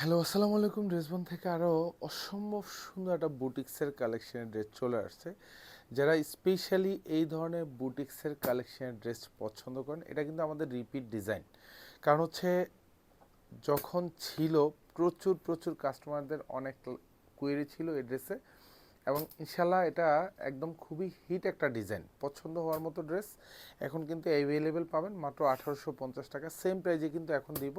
Hello, আসসালামু আলাইকুম। ড্রেসবন থেকে আরও অসম্ভব সুন্দর একটা বুটিক্সের কালেকশনের ড্রেস চলে আসছে। যারা স্পেশালি এই ধরনের বুটিক্সের কালেকশনের ড্রেস পছন্দ করেন, এটা কিন্তু আমাদের রিপিট ডিজাইন কারণ হচ্ছে, যখন ছিল প্রচুর প্রচুর কাস্টমারদের অনেক কুয়েরি ছিল এই ড্রেসে এবং ইনশাল্লাহ এটা একদম খুবই হিট একটা ডিজাইন। পছন্দ হওয়ার মতো ড্রেস। এখন কিন্তু অ্যাভেলেবেল পাবেন মাত্র আঠারোশো পঞ্চাশ টাকা। সেম প্রাইজে কিন্তু এখন দিব।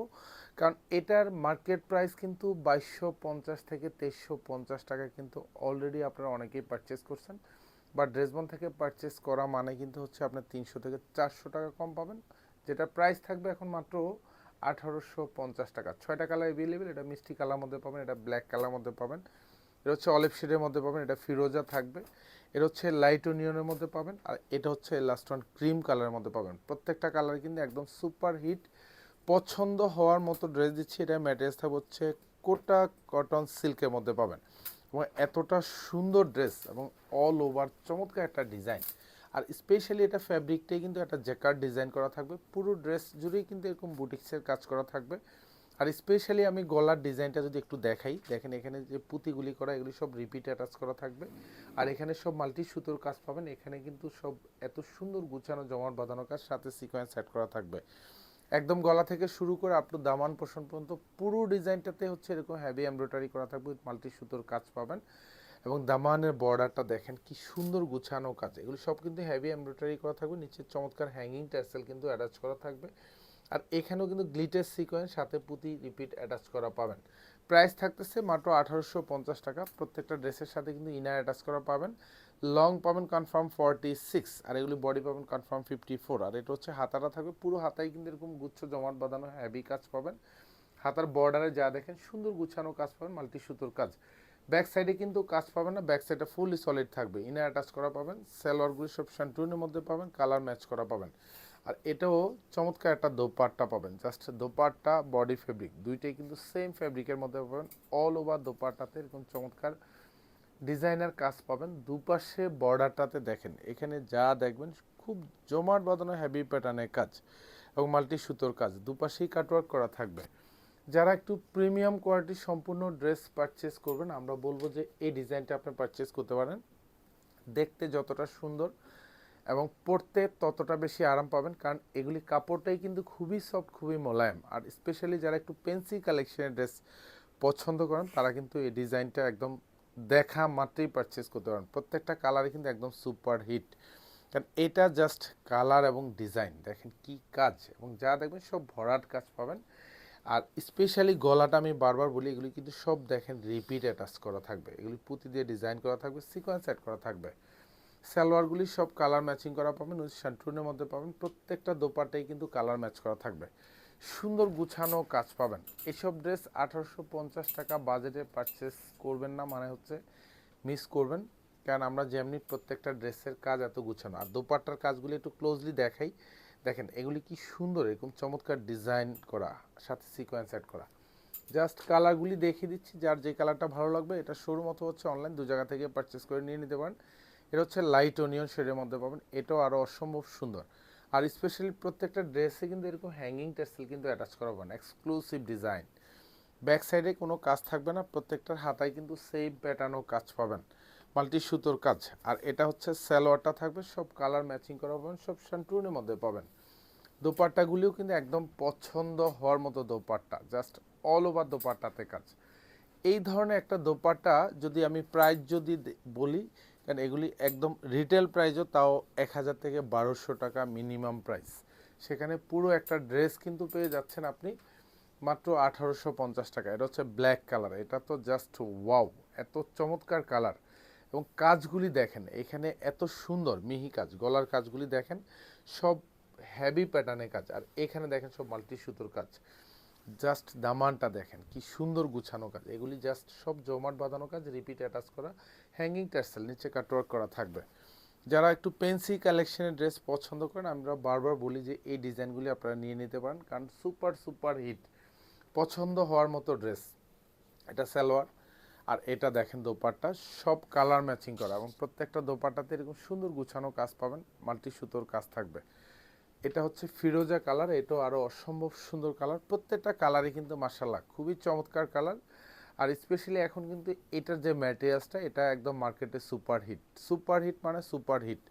কারণ এটার মার্কেট প্রাইস কিন্তু বাইশশো পঞ্চাশ থেকে তেইশশো পঞ্চাশ টাকা কিন্তু অলরেডি আপনারা অনেকেই পারচেস করছেন। বা ড্রেসবন থেকে পারচেস করা মানে কিন্তু হচ্ছে আপনার তিনশো থেকে চারশো টাকা কম পাবেন। যেটা প্রাইস থাকবে এখন মাত্র আঠারোশো পঞ্চাশ টাকা। ছয়টা কালার অ্যাভেলেবেল এটা মিষ্টি কালার মধ্যে পাবেন, এটা ব্ল্যাক কালার মধ্যে পাবেন। এটা হচ্ছে অলিভ শেডের মধ্যে পাবেন, এটা ফিরোজা থাকবে। এটা হচ্ছে লাইট ওনিয়নের মধ্যে পাবেন, আর এটা হচ্ছে লাস্ট ওয়ান ক্রিম কালারের মধ্যে পাবেন। প্রত্যেকটা কালার কিন্তু একদম সুপার হিট পছন্দ হওয়ার মতো ড্রেস দিচ্ছি। এটা ম্যাটেরিয়ালস থাকবে হচ্ছে কোটা কটন সিল্কের মধ্যে পাবেন। এবং এতটা সুন্দর ড্রেস এবং অল ওভার চমৎকার একটা ডিজাইন আর স্পেশালি এটা ফ্যাব্রিকটাই কিন্তু একটা জ্যাকার ডিজাইন করা থাকবে। পুরো ড্রেস জুড়েই কিন্তু এরকম বুটিক্সের কাজ করা থাকবে। আর স্পেশালি আমি গলার ডিজাইনটা যদি একটু দেখাই, দেখেন এখানে যে পুঁতিগুলি করা, এগুলি সব রিপিট অ্যাটাচ করা থাকবে। আর এখানে সব মাল্টি সুতোর কাজ পাবেন, এখানে কিন্তু সব এত সুন্দর গুছানো, জমাট বাঁধানো কাজ, সাথে সিকোয়েন্স সেট করা থাকবে। একদম গলা থেকে শুরু করে আপ টু দামান পোষণ পর্যন্ত পুরো ডিজাইনটাতে হচ্ছে এরকম হ্যাভি এমব্রয়ডারি করা থাকবে মাল্টি সুতোর কাজ পাবেন। এবং দামানের বর্ডারটা দেখেন কি সুন্দর গুছানো কাজ, এগুলো সব কিন্তু হ্যাভি এমব্রয়ডারি করা থাকবে, নিচে চমৎকার হ্যাঙ্গিং ট্যাসেল কিন্তু অ্যাটাচ করা থাকবে। আর এখানেও কিন্তু গ্লিটার সিকোয়েন্স সাথে পুঁতি রিপিট অ্যাটাচ করা পাবেন। প্রাইস থাকতেছে মাত্র আঠারোশো পঞ্চাশ টাকা। প্রত্যেকটা ড্রেসের সাথে কিন্তু ইনার অ্যাটাচ করা পাবেন। লং পাবেন কনফার্ম ফর্টি সিক্স আর এগুলি বডি পাবেন কনফার্ম ফিফটি ফোর আর এটা হচ্ছে হাতাটা থাকবে। পুরো হাতায় কিন্তু এরকম গুচ্ছ জমাট বাঁধানো হ্যাভি কাজ পাবেন। হাতার বর্ডারে যা দেখেন সুন্দর গুছানো কাজ পাবেন মাল্টি সুতোর কাজ। ব্যাক সাইডে কিন্তু কাজ পাবেন না ব্যাক সাইডে ফুললি সলিড থাকবে। ইনার অ্যাটাচ করা পাবেন, সেলোয়ারগুলি সব শান্টুনের মধ্যে পাবেন কালার ম্যাচ করা পাবেন। আর এটাও চমৎকার একটা দোপাট্টা পাবেন। জাস্ট দোপাট্টা বডি ফেব্রিক দুইটাই কিন্তু সেম ফেব্রিকের মধ্যে পাবেন। অল ওভার দোপাট্টাতে এরকম চমৎকার ডিজাইনার কাজ পাবেন। দুপাশে বর্ডারটাতে দেখেন, এখানে যা দেখবেন খুব জমাট বাঁধানো হ্যাভি প্যাটার্নের কাজ এবং মাল্টি সুতোর কাজ, দুপাশেই কাটওয়ার্ক করা থাকবে। যারা একটু প্রিমিয়াম কোয়ালিটির সম্পূর্ণ ড্রেস পারচেস করবেন, আমরা বলব যে এই ডিজাইনটা আপনি পারচেস করতে পারেন। দেখতে যতটা সুন্দর এবং পরতে ততটা বেশি আরাম পাবেন, কারণ এগুলি কাপড়টাই কিন্তু খুবই সফট খুবই মোলায়েম। আর স্পেশালি যারা একটু পেন্সি কালেকশনের ড্রেস পছন্দ করেন, তারা কিন্তু এই ডিজাইনটা একদম দেখা মাত্রই পারচেস করতে পারেন। প্রত্যেকটা কালারই কিন্তু একদম সুপার হিট কারণ এটা জাস্ট কালার এবং ডিজাইন দেখেন কি কাজ। এবং যা দেখবেন সব ভরাট কাজ পাবেন। আর স্পেশালি গলাটা আমি বারবার বলি, এগুলি কিন্তু সব দেখেন রিপিট অ্যাটাচ করা থাকবে। এগুলি পুঁতি দিয়ে ডিজাইন করা থাকবে সিকোয়েন্স অ্যাড করা থাকবে। সালোয়ারগুলি সব কালার ম্যাচিং করা পাবেন শান্টুনের মধ্যে পাবেন, প্রত্যেকটা দোপাটাই কিন্তু কালার ম্যাচ করা থাকবে। সুন্দর গুছানো কাজ পাবেন। এসব ড্রেস আঠারোশো পঞ্চাশ টাকা বাজেটে পারচেস করবেন না মানে হচ্ছে মিস করবেন। কারণ আমরা যেমনি প্রত্যেকটা ড্রেসের কাজ এত গুছানো। আর দোপাট্টার কাজগুলি একটু ক্লোজলি দেখাই। দেখেন, এগুলি কি সুন্দর, এরকম চমৎকার ডিজাইন করা, সাথে সিকোয়েন্স অ্যাড করা। জাস্ট কালারগুলি দেখিয়ে দিচ্ছি, যার যে কালারটা ভালো লাগবে, এটা শোরুম মতো হচ্ছে অনলাইন দু জায়গা থেকে পারচেস করে নিয়ে নিতে পারেন। এটা হচ্ছে লাইট অনিয়ন শেডের মধ্যে পাবেন। এটাও আরও অসম্ভব সুন্দর। আর স্পেশালি প্রত্যেকটা ড্রেসে কিন্তু এরকম হ্যাঙ্গিং টেসেল কিন্তু অ্যাটাচ করা পাবেন এক্সক্লুসিভ ডিজাইন ব্যাক সাইডে কোনো কাজ থাকবে না। প্রত্যেকটার হাতায় কিন্তু সেম প্যাটার্নও কাজ পাবেন। মাল্টি সুতোর কাজ। আর এটা হচ্ছে স্যালোয়ারটা থাকবে। সব কালার ম্যাচিং করা পাবেন। সব শান্টুনের মধ্যে পাবেন। দোপাট্টাগুলিও কিন্তু একদম পছন্দ হওয়ার মতো দোপাট্টা। জাস্ট অল ওভার দোপাট্টাতে কাজ। এই ধরনের একটা দোপাট্টা যদি আমি প্রাইস যদি বলি কারণ এগুলি একদম রিটেল প্রাইসও তাও এক হাজার থেকে বারোশো টাকা মিনিমাম প্রাইস সেখানে পুরো একটা ড্রেস কিন্তু পেয়ে যাচ্ছেন আপনি মাত্র আঠারোশো পঞ্চাশ টাকা। এটা হচ্ছে ব্ল্যাক কালার এটা তো জাস্ট ওয়াও এত চমৎকার কালার এবং কাজগুলি দেখেন, এখানে এত সুন্দর মিহি কাজ, গলার কাজগুলি দেখেন, সব হ্যাভি প্যাটার্নের কাজ। আর এখানে দেখেন সব মাল্টি সুতোর কাজ। জাস্ট দামানটা দেখেন, কি সুন্দর গুছানো কাজ। এগুলি জাস্ট সব জমাট বাঁধানো কাজ, রিপিট অ্যাটাচ করা হ্যাঙ্গিং টার্সেল নিচে কাটওয়ার্ক করা থাকবে। যারা একটু পেন্সি কালেকশনের ড্রেস পছন্দ করেন, আমরা বারবার বলি যে এই ডিজাইনগুলি আপনারা নিয়ে নিতে পারেন, কারণ সুপার সুপার হিট পছন্দ হওয়ার মতো ড্রেস এটা সালোয়ার, আর এটা দেখেন দোপাট্টা, সব কালার ম্যাচিং করা এবং প্রত্যেকটা দোপাট্টাতে এরকম সুন্দর গুছানো কাজ পাবেন মাল্টি সুতোর কাজ থাকবে। এটা হচ্ছে ফিরোজা কালার, এটাও আরও অসম্ভব সুন্দর কালার। প্রত্যেকটা কালারই কিন্তু মার্শাল্লাহ খুবই চমৎকার কালার। আর স্পেশালি এখন কিন্তু এটার যে ম্যাটেরিয়ালসটা এটা একদম মার্কেটে সুপার হিট সুপার হিট মানে সুপার হিট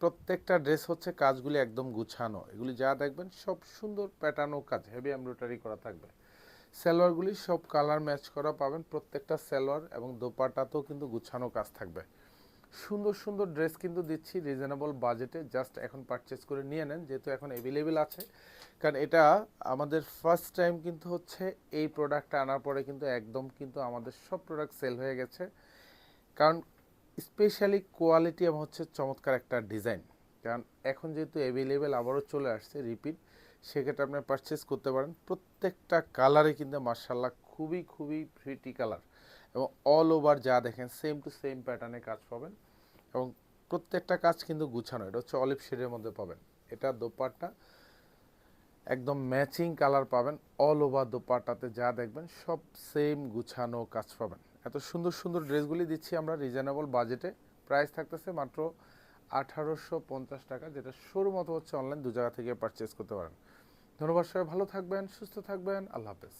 প্রত্যেকটা ড্রেস হচ্ছে কাজগুলি একদম গুছানো। এগুলি যা দেখবেন সব সুন্দর প্যাটার্নও কাজ হেভি এমব্রয়ডারি করা থাকবে। সালোয়ারগুলি সব কালার ম্যাচ করা পাবেন, প্রত্যেকটা সালোয়ার এবং দোপাটাতেও কিন্তু গুছানো কাজ থাকবে। সুন্দর সুন্দর ড্রেস কিন্তু দিচ্ছি রিজনেবল বাজেটে জাস্ট এখন পারচেস করে নিয়ে নেন, যেহেতু এখন অ্যাভেলেবেল আছে। কারণ এটা আমাদের ফার্স্ট টাইম কিন্তু হচ্ছে এই প্রোডাক্টটা আনার পরে কিন্তু একদম কিন্তু আমাদের সব প্রোডাক্ট সেল হয়ে গেছে। কারণ স্পেশালি কোয়ালিটি এবং হচ্ছে চমৎকার একটা ডিজাইন কারণ এখন যেহেতু অ্যাভেলেবেল আবারও চলে আসছে রিপিট সেক্ষেত্রে আপনি পারচেস করতে পারেন। প্রত্যেকটা কালারে কিন্তু মার্শাল্লাহ খুবই খুবই প্রিটি কালার এবং অল ওভার যা দেখেন সেম টু সেম প্যাটার্নে কাজ পাবেন। এবং প্রত্যেকটা কাজ কিন্তু গুছানো, এটা হচ্ছে অলিভ শেডের মধ্যে পাবেন। এটা দোপাট্টা, একদম ম্যাচিং কালার পাবেন অল ওভার দোপাট্টাতে যা দেখবেন, সব সেম গুছানো কাজ পাবেন। এত সুন্দর সুন্দর ড্রেসগুলি দিচ্ছি আমরা রিজনেবল বাজেটে প্রাইস থাকতেছে মাত্র আঠারোশো পঞ্চাশ টাকা, যেটা শোরুম অথবা হচ্ছে অনলাইন দু জায়গা থেকে পারচেস করতে পারেন। ধন্যবাদ সবাই, ভালো থাকবেন, সুস্থ থাকবেন, আল্লাহ হাফেজ।